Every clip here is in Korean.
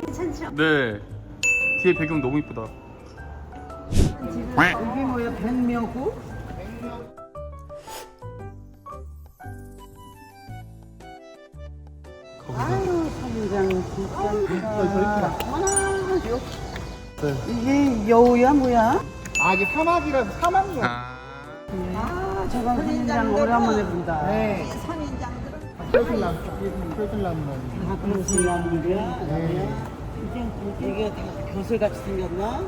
괜찮죠? 네. 뒤에 배경 너무 이쁘다. 이게 뭐야 백묘구? 아유 선장 진짜 아유 이게 여우야 뭐야? 아 이게 사막이라서 사막이야. 아. 아 저건 선장 오랜만에 본다 네. 뼈들 뼈들나무. 아 그런 선장이야? 네. 이게 다 벼슬같이 생겼나?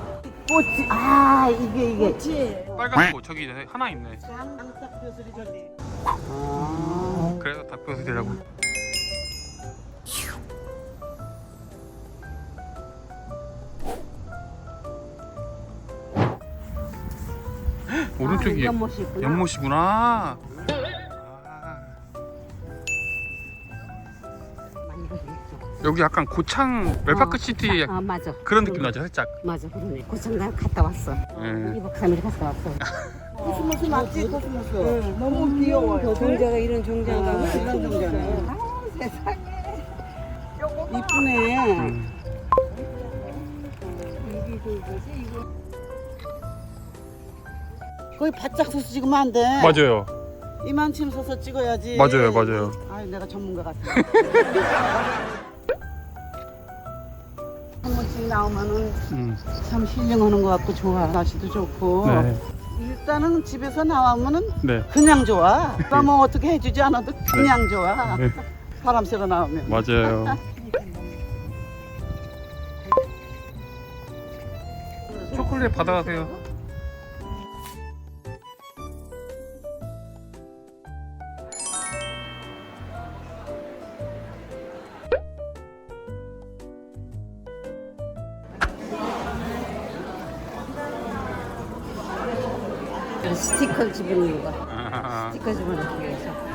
꽃이 아 이게 이게 꽃이 빨간 거 저기 하나 있네. 쌍딱 벼슬이 저기 아 그래서 닭뼈슬이라고. 오른쪽이 아, 연못이구나. 연못이구나. 여기 약간 고창 웰파크 시티 아 맞아. 그런 느낌 나죠, 살짝. 맞아 그러네. 고창가 갔다 왔어. 예. 2박 3일 갔다 왔어. 코스모스 맞지 코스모스 너무 귀여워 종자가 이런 종자가 아, 이런 종자네 아 세상에. 이쁘네 음. 이게 그 뭐지 이거. 거기 바짝 서서 찍으면 안돼 맞아요. 이만큼 서서 찍어야지 맞아요, 맞아요. 아유 내가 전문가 같아 한 번씩 나오면은 음. 참 힐링하는 것 같고 좋아 날씨도 좋고 네. 일단은 집에서 나오면은 네. 그냥 좋아 누가 뭐 어떻게 해주지 않아도 그냥 좋아 네. 바람 쐬러 나오면 맞아요. 초콜릿 받아가세요. 스티커 집어넣는 거. 아, 스티커 집어넣기 위해서.